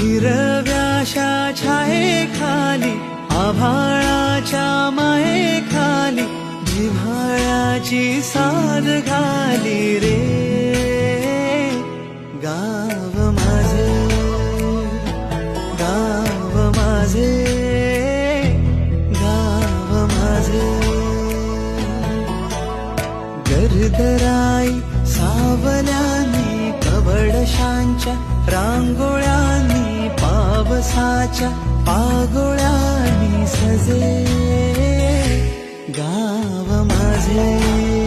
हिरव्याशा छाये खाली आभाळाच्या माये खाली जिव्हाळ्याची साध घाली रे. गाव माझे गाव माझे गाव माझे. गर्दराई सावल्यानी कबडशांच्या रांगोळ्या पावसाच्या पागोळ्यानी सजे गाव माझे.